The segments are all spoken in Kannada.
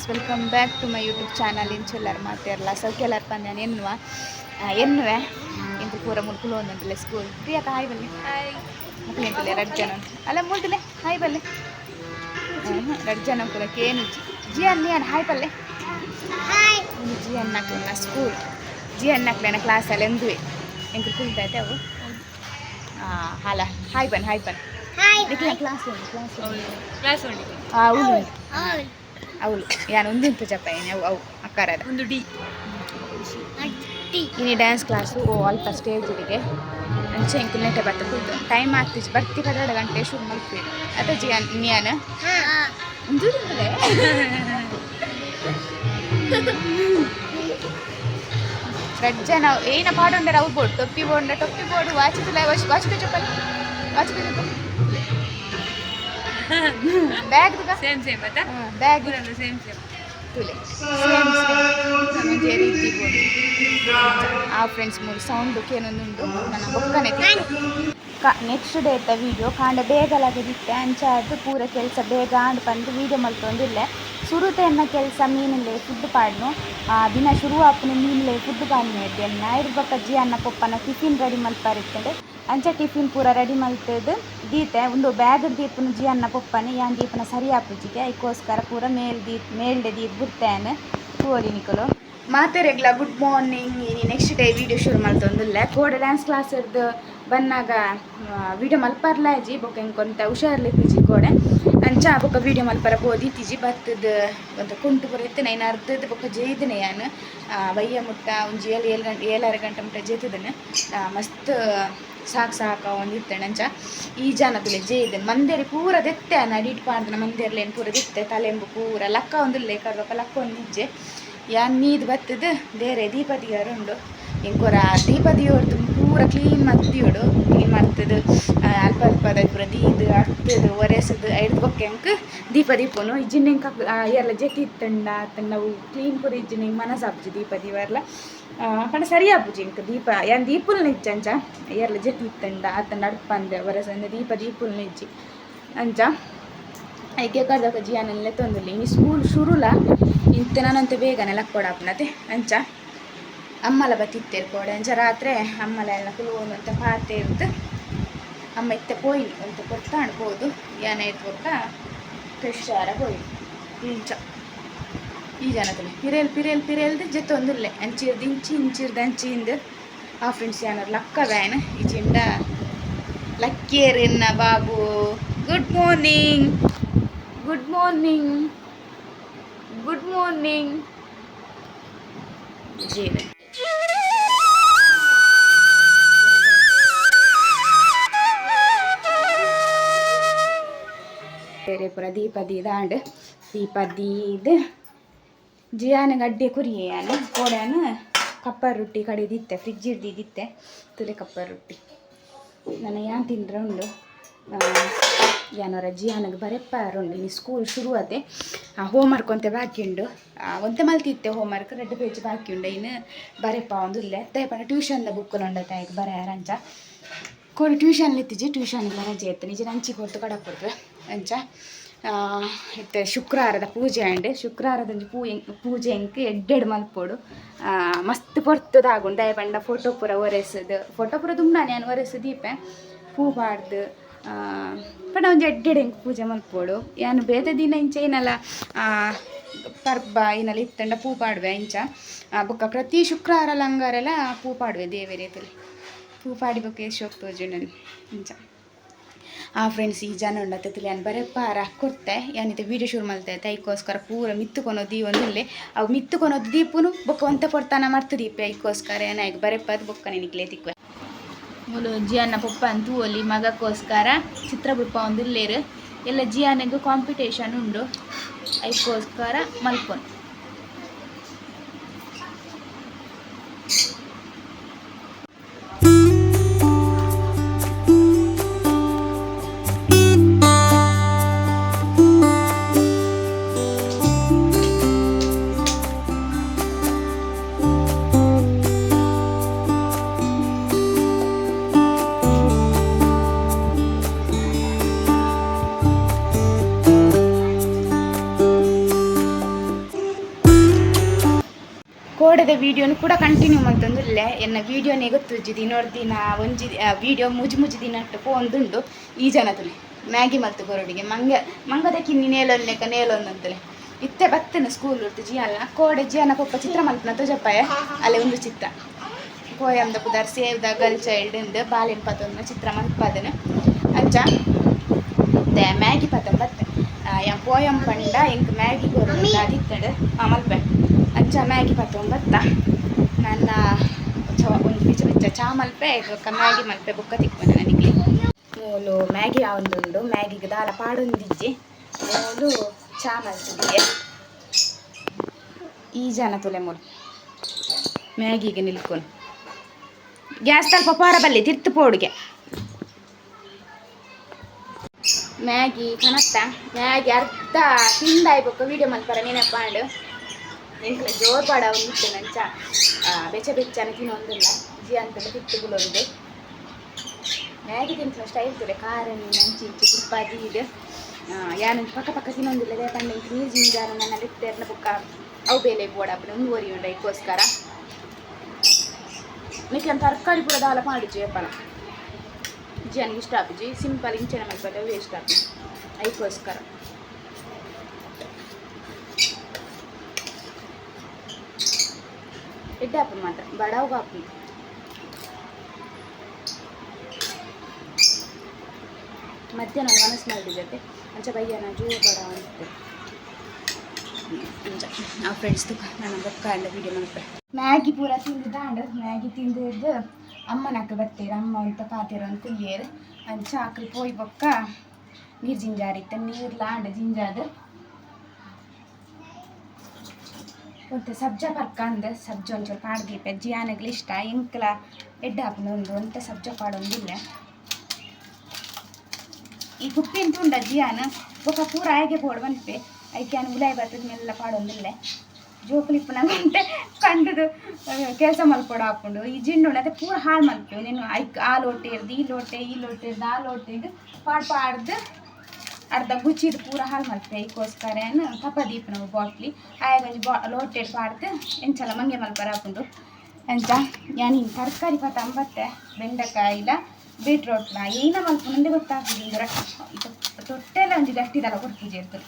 Friends welcome back to my YouTube channel ಇಂಚೆಲ್ಲರು ಮಾತಾಡಲ್ಲ ಸೌಖ್ಯಲ್ಲರು ಪಂದ್ಯಾನ ಎನ್ನುವ? ಎನ್ನುವೆ? ಇಂದು ಪೂರ ಮುಲ್ಕುಲು ಒಂದೊಂದಿಲ್ಲ ಸ್ಕೂಲ್ ಪ್ರಿಯಾಕ ಹಾಯ್ ಬಲ್ಲಿ ಹಾಯ್ ಮಕ್ಕಳು ಎಂತಲೆ ಎರಡು ಜನ ಅಲ್ಲ ಮುಳ್ದಿಲ್ಲ ಹಾಯ್ ಬಲ್ಲೆ ಎರಡು ಜನ ಪೂರ ಕೇನು ಜಿ ಅನ್ನಿ ಅನ್ನ ಹಾಯ್ ಬಲ್ಲೆ ಜಿ ಅನ್ನಕ್ಲನ ಸ್ಕೂಲ್ ಜಿ ಅನ್ನಕ್ಲೇನ ಕ್ಲಾಸಲ್ಲಿ ಎಂದುವೆ. ಎಂಕು ಕುಳಿತೈತೆ ಅವು. ಹಾಲ. ಹಾಯ್ ಬನ್ ಹಾಯ್ ಬನ್ ಕ್ಲಾಸ್ ಕ್ಲಾಸ್ ಕ್ಲಾಸ್ అవులు యాన్ ఉంది ఇంపు చెప్పాయి అవు ಅವು అక్కాರದ ಒಂದು ಡಿ. ಇನಿ ಡ್ಯಾನ್ಸ್ ಕ್ಲಾಸು ಅಲ್ಪ ಸ್ಟೇಜಿಗೆ ಅಂಚೆ ಎಂಕುಲ್ನೆಟೆ ಬತ್ತ ಕುಲ್ದು ಟೈಮ್ ಆಗ್ತಿಸ್ ಬರ್ತಿ ಎರಡು ಗಂಟೆ ಶುರು ಮಲ್ಪಿ ಅದ ಜಿ ನ್ಯಾನ ಒಂದೂರಿಂದಲೇ ರಜ್ಜ ನಾವು ಏನ ಪಾಡೊಂಡರ ಅವು ಬೋರ್ಡ್ ಟೊಪ್ಪಿ ಬೋಂಡ ಟೊಪ್ಪಿ ಬೋರ್ಡ್ ವಾಚಿದ ವಾಚ್ ವಾಚಿದ ಚಪ್ಪಲ್ ವಾಚ್ ಚಪ್ಪಲ್ बैग तुका सेम सेम आता बैग तुला सेम सेम तुले सेम सेम म्हणजे ರೀತಿ ಆ ಫ್ರೆಂಡ್ಸ್ ಮೂರು ಸೌಂಡ್ ಏನೊಂದುಂಡು ನನ್ನ ಬೊಕ್ಕನೆ ಕಾ ನೆಕ್ಸ್ಟ್ ಡೇ ಇತ್ತ ವೀಡಿಯೋ ಕಾಂಡ ಬೇಗಲಾಗದಿತ್ತೆ. ಅಂಚ ಅದು ಪೂರ ಕೆಲಸ ಬೇಗ ಆಂಡ್ ಬಂದು ವೀಡಿಯೋ ಮಲ್ತೊಂದಿಲ್ಲೆ ಸುರುತೆ ಎನ್ನ ಕೆಲಸ ಮೀನಲ್ಲೇ ಫುಡ್ ಪಾಡ್ನು. ದಿನ ಶುರು ಆಪನ ಮೀನಲ್ಲೇ ಫುಡ್ ಪಾಡ್ ಮಾಡಿದ್ದೆ ನಾಯಿರ್ ಬಕ್ಕ ಜಿ ಅನ್ನ ಪಪ್ಪನ ಟಿಫಿನ್ ರೆಡಿ ಮಲ್ಪಾರಿತ್ತದೆ ಅಂಚ ಟಿಫಿನ್ ಪೂರ ರೆಡಿ ಮಲ್ತದ್ದು ದೀತೆ ಒಂದು ಬ್ಯಾಗ್ ದೀಪನ ಜಿ ಅನ್ನ ಪಪ್ಪನೆ ಯಾನ್ ದೀಪನ ಸರಿ ಆಪುಜಿಗೆ ಅದಕ್ಕೋಸ್ಕರ ಪೂರ ಮೇಲ್ ದೀಪ್ ಮೇಲ್ಡೆ ದೀಪ್ ಬಿಡ್ತೇನೆ. ತೋರಿ ನಿಕಲು. ಮಾತೆ ರೆಗ್ಲ good morning next day video ಶುರು ಮಾಡ್ತೊಂದಿಲ್ಲ ಕೋಡ ಡ್ಯಾನ್ಸ್ ಕ್ಲಾಸ್ ಇರ್ದು ಬನ್ನಾಗ ವಿಡಿಯೋ ಅಜ್ಜಿ ಬೊಕ್ಕ ಇಂಕೊಂತ ಕೋಡೆ. ಅಂಚ ಬೊಕ ವಿಡಿಯೋ ಮಲ್ಪರ ಬೋದಿತ್ತಿಜಿ ಬತ್ತದ ಒಂತ ಕುಂಟು ಬರುತ್ತೆ ನೈನ್ ಅರ್ಧದ ಬೊಕ ಜೇದನೆ ಯಾನು. ವಯ್ಯ ಮುಟ್ಟ, ಒಂಜಿ ಏಳು ಏಳು ಗಂಟೆ, ಏಳಾರು ಗಂಟೆ ಮುಟ್ಟ ಜೇತದನ. ಮಸ್ತ್ ಸಾಕು ಸಾಕ ಒಂದು ಅಂಚ. ಈ ಜನದಲ್ಲಿ ಜೈದ ಮಂದೇರಿ ಪೂರ ದೆತ್ತೆ ನಡೀಟ್ ಪಾಡ್ದನ ಮಂದೇರ್ಲೇನು ಪೂರ ದೆತ್ತೆ, ತಲೆಂಬು ಪೂರ ಲಕ್ಕ ಒಂದಿಲ್ಲ ಕರ್ಬೇಕ ಲಕ್ಕ ಒಂದು ಇಜ್ಜೆ ಯಾನ್ ನೀದು ಬತ್ತದ, ಬೇರೆ ದೀಪದಿಯಾರು ಉಂಡು. ಇಂಕೊರ ದೀಪದಿಯೋರ್ದು ಪೂರ ಕ್ಲೀನ್ ಮತ್ತಿಯೋಡು ಕ್ಲೀನ್ ಮಾಡ್ತದ ಅಲ್ಪ ಅಲ್ಪದ ದೀದು ಅರ್ತದ ಒರೆಸದು ಐದು ಬೊಕ್ಕ ಎಂಕ್ ದೀಪ ದೀಪನು. ಇಜ್ಜಿನ ಎಂಕ ಎಲ್ಲ ಜತಿ ಇತ್ತಂಡ ನಾವು ಕ್ಲೀನ್ ಪೂರ ಇಜ್ಜಿನ ಮನಸ್ಸು ಆಪುಜಿ ದೀಪ ದೀವರ್ಲ ಪಂಡ ಸರಿ ಆಪುಜಿ ಇಂಕ ದೀಪ. ಯಾನ್ ದೀಪುಲ್ ನಿಜ್ಜಂಚ ಎಲ್ಲ ಜತಿ ಇತ್ತಂಡ ಆತಂಡ ಅಡ್ಪ ಅಂದೆ ಒರೆಸಂದ ದೀಪ ದೀಪುಲ್ ನಿಜ್ಜಿ ಅಂಚ ಐಕೆ ಕರ್ದಕ ಜಿಯಾನೆಲ್ಲ ತೊಂದಿಲ್ಲ ಇನ್ನು ಸ್ಕೂಲ್ ಶುರುಲ? ಇಂತ ನಾನಂತೆ ಬೇಗನೆ ಲಕ್ಕೊಡಾಪನತೆ ಅಂಚ ಅಮ್ಮಲ ಬತ್ತಿತ್ತೇರು ಕೋಡೆ. ಅಂಚ ರಾತ್ರೆ ಅಮ್ಮಲ ಎಲ್ಲ ಕುಲುವನು ಅಂತ ಪಾತೆ ಇರ್ದು. ಅಮ್ಮ ಇತ್ತೆ ಪೋಯಿ ಅಂತ ಕೊಡ್ತಾಂಡು ಹೋದು. ಯಾನ ಇರ್ಬೇಕ ಫ್ರೆಶ್ ಆರ ಹೋಯಿ ಇಂಚ. ಈ ಜನದಲ್ಲಿ ಪಿರೇಲ್ ಪಿರೇಲ್, ಪಿರೇಲ್ದು ಜೊತೆ ಅಂಚಿರ್ ಅಂಚಿರ್ದು ಇಂಚಿ, ಇಂಚಿರ್ದು ಅಂಚಿಂದು ಆ ಫ್ರೆಂಡ್ಸ್ ಏನಾರು ಲಕ್ಕ ವ್ಯಾನ್. ಈಚಿಂದ ಲಕ್ಕೇರಿನ Babu. Good morning good morning good morning ಜೀವೆ ಪುರ ದೀಪದಿ ದಾಂಡ್ ದೀಪದೀದ್ ಜಿಯಾನ ಗಡ್ಡೆ ಕುರಿಯಾನ ಕೋಡ್ಯಾನು ಕಪ್ಪರ್ ರೊಟ್ಟಿ ಕಡಿದಿತ್ತೆ ಫ್ರಿಜ್ ಇಡ್ದಿದ್ದಿತ್ತೆ ತುಲೆ ಕಪ್ಪರ್ ರೊಟ್ಟಿ ನನ್ನ ಯಾನ್ ತಿಂದ್ರೆ ಉಂಡು ಯಾನರ ಜಿಯಾನಗೆ ಬರೆಪ್ಪಾರುಂಡು ಇನ್ನು ಸ್ಕೂಲ್ ಶುರು ಹೋಮ್ ಹೋಮ್ವರ್ಕ್ ಒಂತೆ ಬಾಕಿ ಉಂಡು ಒಂತೆ ಮಲ್ತಿತ್ತೆ ಹೋಮ್ವರ್ಕ್ ರೆಡ್ ಪೇಜ್ ಬಾಕಿ ಉಂಡು ಇನ್ನು ಬರೆಪ್ಪ ಒಂದು ಇಲ್ಲೇ ತೇಪನ ಟ್ಯೂಷನ್ದ ಬುಕ್ಕಲು ಉಂಡ ತಾಯಿಗೆ ಬರೆಯಾರಂಚ ಕೋಡಿ ಟ್ಯೂಷನ್ ಇತ್ತಿಜಿ ಟ್ಯೂಷನ್ಗೆ ರಜೆ ಇತ್ತು ನಿಜ ಅಂಚಿ ಕೊಡ್ತು ಕಡಕೊಡ್ತು ಅಂಚ ಇತ್ತೆ ಶುಕ್ರವಾರದ ಪೂಜೆ ಅಂಡ್ ಶುಕ್ರವಾರದ ಒಂಜಿ ಪೂ ಪೂಜೆ ಎಂಕ್ ಎಡ್ಡೆಡ್ ಮಲ್ಪೋಡು ಮಸ್ತ್ ಪೊರ್ತದಾಗುಂಡು ದಯ ಪಂಡ ಫೋಟೋ ಪೂರ ಒರೆಸದು. ಫೋಟೋ ಪೂರ ದುಂಬಾನೆ ನಾನು ಒರೆಸು ದೀಪೆ. ಪೂ ಪಾಡ್ದು ಪಂಡ ಒಂಜಿ ಎಡ್ಡೆಡ್ ಎಂಕ್ ಪೂಜೆ ಮಲ್ಪೋಡು ಯಾನು ಬೇದ ದಿನ ಇಂಚ ಏನಲ್ಲ ಪರ್ಬ ಏನಲ್ಲ ಇತ್ತಂಡ ಪೂ ಪಾಡುವೆ ಇಂಚ. ಬೊಕ್ಕ ಪ್ರತಿ ಶುಕ್ರವಾರ ಲಂಗಾರೆಲ್ಲ ಪೂ ಪಾಡುವೆ ದೇವೆ ರೀತಿಲಿ ಪೂ ಪಾಡಿ ಬೊಕ್ಕ ಎಷ್ಟು ಹೋಗ್ತೋಜು ನಾನು ಇಂಚ. ಆ ಫ್ರೆಂಡ್ಸ್ ಈ ಜನ ಉಂಡತ್ತಿಲ್ಲ ನಾನು ಬರಪ್ಪಾರ ಕೊರ್ತೆ. ಏನಿದೆ ವೀಡಿಯೋ ಶುರು ಮಾಡ್ತೆ ಐಕೋಸ್ಕರ ಪೂರ ಮಿತ್ತುಕೊನೋ ದೀ ಅವು ಮಿತ್ತುಕೊನೋದು ದೀಪನು ಬೊಕ್ಕ ಒಂತ ಪೊಡ್ತಾನ ಮಾಡ್ತು ದೀಪ ಏನ ಏನಾಗಿ ಬರಪ್ಪದು ಬೊಕ್ಕ ನಿನಗೆ ತಿಕ್ವೆ ಮುಲು ಜಿಯಾನ ಪಪ್ಪ ಅಂತೂ ಒಲಿ ಮಗಕ್ಕೋಸ್ಕರ ಚಿತ್ರ ಒಂದಿಲ್ಲೇರು ಎಲ್ಲ ಜಿಯಾನಿಗೂ ಕಾಂಪಿಟೇಷನ್ ಉಂಡು. ಐಕೋಸ್ಕರ ಮಲ್ಕೊಂಡು ಕೋಡದ ವಿಡಿಯೋನು ಕೂಡ ಕಂಟಿನ್ಯೂ ಮಂತೊಂದುಲ್ಲೆ ಎನ್ನ ವಿಡಿಯೋನೇ ಗೊತ್ತುಜ್ಜಿ ದಿನೋರ್ ದಿನ ಒಂಜಿ ವಿಡಿಯೋ ಮುಜಿ ಮುಜಿ ದಿನ ಅಟ್ಟು ಪೋಂದುಂಡು ಈ ಜನತುಲೆ ಮ್ಯಾಗಿ ಮಲ್ತು ಕೊರೊಡಿಗೆ ಮಂಗ, ಮಂಗದ ಕಿನ್ನಿ ನೇಲೊನ್ನೆಕ ನೇಲೊಂದಂತಲೆ ಇತ್ತೆ ಬತ್ತನ ಸ್ಕೂಲ್ ಉರ್ತು ಜಿಯಲ್ಲ ಕೋಡೆ ಜಿಯನ ಪೊಪ್ಪ ಚಿತ್ರ ಮಲ್ಪನ ತುಜಪ್ಪಾಯ. ಅಲ್ಲೇ ಒಂದು ಚಿತ್ರ. ಪೋಯಮ್ದ ಪುದಾರ್, ಸೇವ್ ದ ಗರ್ಲ್ ಚೈಲ್ಡ್ ಇಂದ ಬಾಲಿನ ಪತೊಂದು ಚಿತ್ರ ಮಲ್ಪದನ ಅಜ್ಜ ಮತ್ತೆ ಮ್ಯಾಗಿ ಪತ್ತ ಬತ್ತೆ. ಯಾ ಪೋಯಂ ಪಂಡ ಇಂಕ್ ಮ್ಯಾಗಿ ಕೊರೊಂದು ಅದಿತ್ತಡು. ಮಲ್ಪೆ. ಅಂಚ ಮ್ಯಾಗಿ ಬತ್ತ ನನ್ನ ಒಂದು ಬಿಚ್ಚ ಬಿಚ್ಚ ಚಾ ಮಲ್ಪೆ ಬೊಕ್ಕ ಮ್ಯಾಗಿ ಮಲ್ಪೆ, ಬೊಕ್ಕ ತಿಕ್ಕೊಂಡೆ ನನಗೆ. ಮೂಲು ಮ್ಯಾಗಿ ಯಾವೊಂದುಂಡು? ಮ್ಯಾಗಿಗೆ ದಾಲ ಪಾಡೊಂದಿಜ್ಜಿ. ಮೂಲು ಚಾ ಮಲ್ತಿದ್ದೆ. ಈ ಜನ ತುಲೆ ಮೂಲು ಮ್ಯಾಗಿಗೆ ನಿಲ್ಕೊಂಡು ಗ್ಯಾಸ್ ತಲ್ಪ ಪಾರ ಬಲ್ಲಿ, ತಿರ್ತು ಪೋಡುಗೆ. ಮ್ಯಾಗಿ ಕನತ್ತ ಮ್ಯಾಗಿ ಅರ್ಧ ತಿಂದಾಯ್ಬೇಕು ವಿಡಿಯೋ ಮಲ್ಪರ ನೆನಪಾಂಡು ಎಂಕ್ಲ ಜೋರ್ ಪಾಡ ಉಂಟು ನಂಚ. ಬೆಚ್ಚ ಬೆಚ್ಚನ ತಿನ್ನೊಂದಿಲ್ಲ ಜಿ ಅಂತ ತಿಟ್ಟುಗುಲೊಂದು ಮ್ಯಾಗಿ ತಿಂತ ಸ್ಟೈಲ್ ತುರೆ ಖಾರ ನಂಚಿ ಇಂಚಿ ತುಪ್ಪಾದಿ ಇದೆ ಯಾನು ಪಕ್ಕ ಪಕ್ಕ ತಿನ್ನೊಂದಿಲ್ಲ. ಅದೇ ಪಂಡ ಇಂಚು ನೀರು ಜಿಂಜಾರ ನನ್ನ ಲಿಟ್ಟರ್ನ ಬುಕ್ಕ, ಅವು ಬೇಲೆ ಬೋಡ ಒಂದು ಒರಿ ಉಂಡ ಇಕ್ಕೋಸ್ಕರ ಮಿಕ್ಕ ತರಕಾರಿ ಕೂಡ ದಾಲ ಮಾಡಿಜಿ ಜಿ ಜನಗೆ ಇಷ್ಟ ಆಪುಜಿ ಸಿಂಪಲ್ ಇಂಚನೆ ಮಲ್ಪದ ವೇಸ್ಟ್ ಆಪು ಅದಕ್ಕೋಸ್ಕರ ಎಡ್ಡೆ ಆಪು ಮಾತ್ರ ಬಡವ್ಗ ಆಪು ಮಧ್ಯಾಹ್ನ ಮನಸ್ಸು ಮಾಡಿದ್ದೈತೆ ಅಂಚ ಬಯ್ಯನ ಜೋರು ಬಡ ಅಂತ. ಅಂಚ ಆ ಫ್ರೆಂಡ್ಸ್ ನನ್ನ ಬೊಕ್ಕ ಅಂಡ ವೀಡಿಯೋ ಮಾಡ್ತಾರೆ ಮ್ಯಾಗಿ ಪೂರ ತಿಂದು ದಾಂಡ, ಮ್ಯಾಗಿ ತಿಂದಿದ್ದು ಅಮ್ಮನಕ್ಕ ಬರ್ತೀರ, ಅಮ್ಮ ಅಂತ ಪಾತೀರ ಅಂತ ಕುಯ್ಯೇರು ಅಂಚ ಆಕ್ರಿ ಪೋಯ್ ಬೊಕ್ಕ, ನೀರು ಜಿಂಜಾರಿತ್ತೆ ನೀರು ಲಾಂಡ ಜಿಂಜಾದ ಮತ್ತೆ ಸಬ್ಜ ಪರ್ಕ ಅಂದ, ಸಬ್ಜ ಒಂಚೂರು ಪಾಡ್ದೀಪ ಜಿಯಾನಗ್ಲಿ ಇಷ್ಟ ಇಂಕ್ಲ ಎಡ್ಡ ಹಾಪನೊಂದು ಅಂತ ಸಬ್ಜ ಪಾಡೊಂದಿಲ್ಲ. ಈ ಕುಪ್ಪಿ ಅಂತ ಉಂಡ ಜಿಯಾನ ಬೊಕ ಪೂರ ಆಯ್ಕೆ ಪೋಡ್ ಬಂದ್ಪೆ ಆಯ್ಕೆ ಅನ್ ಉಲಾಯ್ ಬರ್ತದ ಮೆಲ್ಲ ಪಾಡೊಂದಿಲ್ಲ. ಜೋಕುಲಿಪ್ಪು ನಂಗಂತೆ ಕಂಡದು ಕೆಲಸ ಮಲ್ಪೊಡು ಹಾಕೊಂಡು ಈ ಜಿಂಡು ಅದೇ ಪೂರ ಹಾಳು ಮಲ್ಪೇವು. ನೀನು ಐಕ್, ಆ ಲೋಟೆ ಇರ್ದು, ಈ ಲೋಟೆ ಈ ಲೋಟೆ ಇರ್ದು, ಆ ಲೋಟೆ ಇದು ಪಾಡ್ ಪಾಡ್ದು ಅರ್ಧ ಗುಚ್ಚಿದು ಪೂರ ಹಾಲು ಮಲ್ಪೆ ಇದಕ್ಕೋಸ್ಕರ ಏನು ಕಪ್ಪ ದೀಪ ನಾವು ಬಾಟ್ಲಿ. ಆಯಾಗ ಒಂಜಿ ಬಾ, ಲೋಟೆ ಪಾಡ್ದು ಎಂಚಲ ಮಂಗೆ ಮಲ್ಪರ ಹಾಕೊಂಡು ಎಂಚ ಹಿಂಗೆ ತರಕಾರಿ ಪಾ ಅಂಬತ್ತೆ ಬೆಂಡೆಕಾಯಿಲ ಬೀಟ್ರೋಟ್ನ ಏನ ಮಲ್ಪುಂದೆ ಗೊತ್ತಾಗ್ತದೆ ಇದು ತೊಟ್ಟೆಲ್ಲ ಒಂಜಿ ಗಟ್ಟಿದಲ್ಲ ಕೊಡ್ತೀವಿ ಇರ್ತದೆ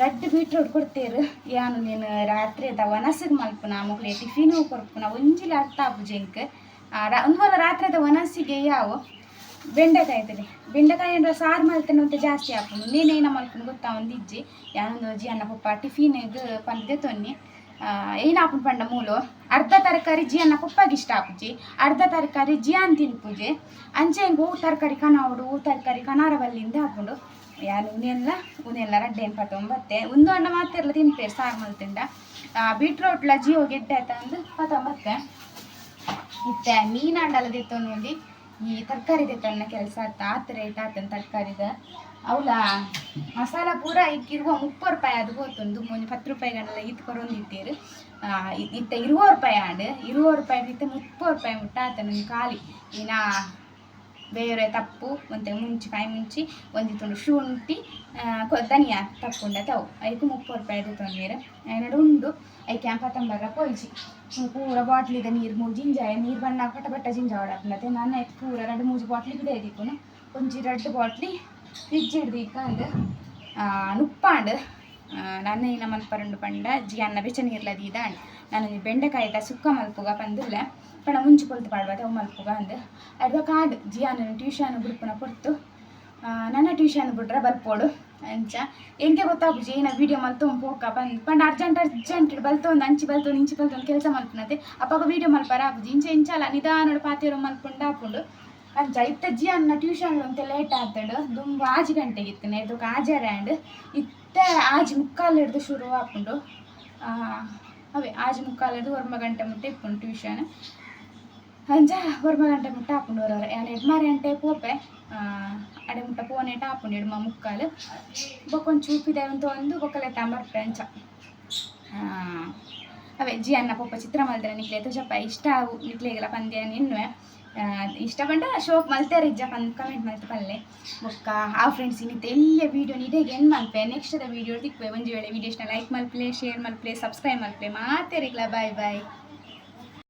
ರೆಡ್ ಬೀಟ್ರೋಟ್ ಕೊಡ್ತೇರು. ಯಾನು ನೀನು ರಾತ್ರಿ ಅದ ವನಸಿಗೆ ಮಲ್ಪುನ ಮಗಳಿ ಟಿಫಿನು ಕೊರ್ಪುನ ಒಂಜಿಲ ಅರ್ಥ ಆಪು ಜೆಂಕ್. ಒಂದು ಹೊಲ ರಾತ್ರಿ ಅದ ವನಸಿಗೆ ಯಾವ? ಬೆಂಡೆಕಾಯಿ ಬೆಂಡೆಕಾಯಿ ಅಂದ್ರೆ ಸಾರು ಮಲ್ತೇನೆ ಅಂತ ಜಾಸ್ತಿ ಹಾಕೊಂಡು ನೀನೇನ ಮಲ್ಕೊಂಡು ಗೊತ್ತಾ ಒಂದು ಇಜ್ಜಿ? ಯಾನೊಂದು ಅಜ್ಜಿ ಅನ್ನ ಪಪ್ಪ, ಟಿಫಿನ್ ಇದು ಪಂದ್ಯ ತೊನ್ನಿ. ಏನು ಹಾಕೊಂಡು ಪಂಡ ಮೂಲು ಅರ್ಧ ತರಕಾರಿ ಜಿ ಅನ್ನ ಪಪ್ಪಗೆ ಇಷ್ಟ ಹಾಕುಜಿ ಅರ್ಧ ತರಕಾರಿ ಜಿಯಾನ್ ತಿನ್ಪುಜಿ ಅಂಚೆ ಹಿಂಗೆ ಹೂ ತರಕಾರಿ ಕನಾವಡು ಹೂ ತರಕಾರಿ ಕನಾರ ಬಲ್ಲಿಂದ ಹಾಕೊಂಡು ಯಾರು ಉನೆಲ್ಲ ಉನೆಲ್ಲ ರಡ್ಡೆನ್ ಪತ್ತೊಂಬತ್ತೆ ಒಂದು ಅಣ್ಣ ಮಾತೆಲ್ಲ ತಿನ್ಪೇರು ಸಾರು ಮಲ್ತಿಂದ ಬೀಟ್ರೋಟ್ಲ ಜಿಯೋ ಗೆಡ್ಡೆ ಆಯ್ತಾ ಅಂದು ಪತ್ತೊಂಬತ್ತೆ ಇತ್ತೆ ಮೀನಾಂಡಲ ದಿತ್ತೊಂದು ನೋಡಿ. ಈ ತರಕಾರಿ ದಿತ್ತೊನ್ನ ಕೆಲಸ ಆತ ಆತ ರೇಟ್ ಆತನ ತರಕಾರಿದ ಅವಲ ಮಸಾಲ ಪೂರ ಇಕ್ಕಿರುವ ಮುಪ್ಪು ರೂಪಾಯಿ ಅದು ಗೊತ್ತೊಂದು ಮುಂಜೆ ಹತ್ತು ರೂಪಾಯಿಗಳೆಲ್ಲ ಇದು ಕೊರೊಂದು ಇತ್ತೀರು ಇತ್ತ ಇರುವ ರೂಪಾಯಿ ಆಡ್ ಇರುವ ರೂಪಾಯಿ ಇತ್ತ ಮುಪ್ಪು ರೂಪಾಯಿ ಮುಟ್ಟ ಆತ ನಂಗೆ ಖಾಲಿ. ಇನ್ನ ಬೇರೆ ತಪ್ಪು ಮತ್ತೆ ಮುಂಚಿ ಒಂದಿತ್ತುಂಡು ಶುಂಠಿ ಆ, ಕೊ- ಧನಿಯಾ ತಪ್ಪುಂಡ ತವು ಅದಕ್ಕೆ ಮುಪ್ಪು ರೂಪಾಯಿ ತೊಂದಿರು ಎರಡು ಉಂಡು. ಐಕೆ ಅಂಪತ್ತೊಂಬರ ಪೊಯ್ಜಿ ಪೂರ ಇದೆ ನೀರು ಮೂರು ಜಿಂಜಾಯ ನೀರು ಬಣ್ಣ ಪಟ ಪಟ್ಟ ಜಿಂಜ ಹೊಡತ್ತೆ ನಾನು ಆಯ್ತು ಪೂರ ಎರಡು ಮೂಜಿ ಬಾಟ್ಲಿ ಬಿಡೇ ಇದ್ದಿಪ್ಪುನು ಒಂಜಿ ಎರಡು ಬಾಟ್ಲಿ ಫ್ರಿಜ್ ಹಿಡ್ದು ಇಕ್ಕಂಡು ನುಪ್ಪಾಂಡು. ನನ್ನ ಇನ್ನ ಮಲ್ಪರಂಡು ಪಂಡ ಜಿ ಅನ್ನ ಬೆಚ್ಚ ನೀರ್ಲದ ಇದಾಂಡ್ ನಾನು ಬೆಂಡೆಕಾಯಿ ಸುಕ್ಕ ಮಲ್ಪುಗ ಪಂದಿಲ್ಲ ಪಣ ಮುಂಚೆ ಕೊಲ್ತು ಪಾಡ್ಬಾದ ಅವು ಮಲ್ಪುಗ ಅಂದು. ಅಡ್ದ ಕಾಡ್, ಜಿಯಾನ ಟ್ಯೂಷನ್ ಬಿಡ್ಪನ ಕೊಡ್ತು. ನನ್ನ ಟ್ಯೂಷನ್ ಬಿಟ್ರೆ ಬಲ್ಪೋಡು ಅಂಚ. ಎಂಕೆ ಗೊತ್ತಾಪುಜಿ ಏನ ವೀಡಿಯೋ ಮಲ್ತು ಪೋಕ ಬಂದು. ಪಂಡ ಅರ್ಜೆಂಟ್ ಅರ್ಜೆಂಟ್ ಬಲ್ತೊಂದು ಅಂಚಿ ಬಲ್ತು ಇಂಚಿ ಬಲ್ತೊಂದು ಕೆಲಸ ಮಲ್ಪನತೆ. ಅಪ್ಪಾಗ ವಿಡಿಯೋ ಮಲ್ಪರ ಆಪುಜಿ ಇಂಚ ಇಂಚಲ್ಲ ನಿಧಾನಡು ಪಾತಿರೋ ಮಲ್ಕೊಂಡು ಹಾಕೊಂಡು ಅಂಚ, ಇತ್ತ ಜಿ ಅನ್ನ ಟ್ಯೂಷನ್ ಅಂತ ಲೇಟ್ ಆಗ್ತಾಡು ತುಂಬ ಆಜಿ ಗಂಟೆಗೆ ಇತ್ತನೆ ಇದಕ್ಕೆ ಆಜಾರ ಆ್ಯಂಡ್ ಇತ್ತ ಆಜಿ ಮುಕ್ಕಾಲು ಹಿಡ್ದು ಶುರು ಹಾಕೊಂಡು ಅವೇ ಆಜಿ ಮುಕ್ಕಾಲು ಹಿಡ್ದು ಒರ್ಮ ಗಂಟೆ ಮುಟ್ಟೆ ಇಪ್ಪುಂಡು ಟ್ಯೂಷನ್ ಅಂಚ ಒರ್ಮ ಗಂಟೆ ಮುಟ್ಟ ಆಪುಂಡು ಹೊರವರೆ. ಯಾನ್ ಎಡ್ಮಾರಿ ಅಂಟೆ ಪೋಪೆ ಆ, ಅಡೆ ಮುಟ್ಟ ಪೋನೆಟ ಆಪುಂಡು ಎಡ್ಮ ಮುಕ್ಕಾಲು. ಬೊಕ್ಕೊಂದು ಚೂಪಿದೆ ಅಂತ ಒಂದು ಬೊಕ್ಕಲೆ ತಾಂಬರ್ಪೆ ಅಂಚ ಆ, ಅವೇ ಜಿ ಅನ್ನ ಪೋಪ ಚಿತ್ರ ಮಲ್ದ್ರೆ ನಿಕ್ಲೆ. ತುಜಪ್ಪ ಇಷ್ಟ ಆವು ನಿಕ್ಲೆಗೆಲ್ಲ ಪಂದ್ಯ ನಿನ್ವೆ. ಇಷ್ಟ ಬಂಡ ಶೋಕ್ ಮಲ್ತಾರೆ ಇಜ್ಜ ಪಂದ್ ಕಮೆಂಟ್ ಮಲ್ತು ಪಲ್ಲೆ. ಬೊಕ್ಕ ಆ ಫ್ರೆಂಡ್ಸ್ ಇನ್ನಿತ್ತೆ ಎಲ್ಲ ವೀಡಿಯೋ ನಿಡೆಗೆ ಏನು ಮಲ್ಪೆ? ನೆಕ್ಸ್ಟ್ ವಿಡಿಯೋ ತಿಕ್ವೆ ಒಂಜಿ ವೇಳೆ ವಿಡಿಯೋ ಇಷ್ಟ ಲೈಕ್ ಮಲ್ಪ್ಲೆ ಶೇರ್ ಮಲ್ಪ್ಲೆ ಸಬ್ಸ್ಕ್ರೈಬ್ ಮಲ್ಪ್ಲೆ. ಮಾತೇರಿಗ್ಲ ಬಾಯ್ ಬಾಯ್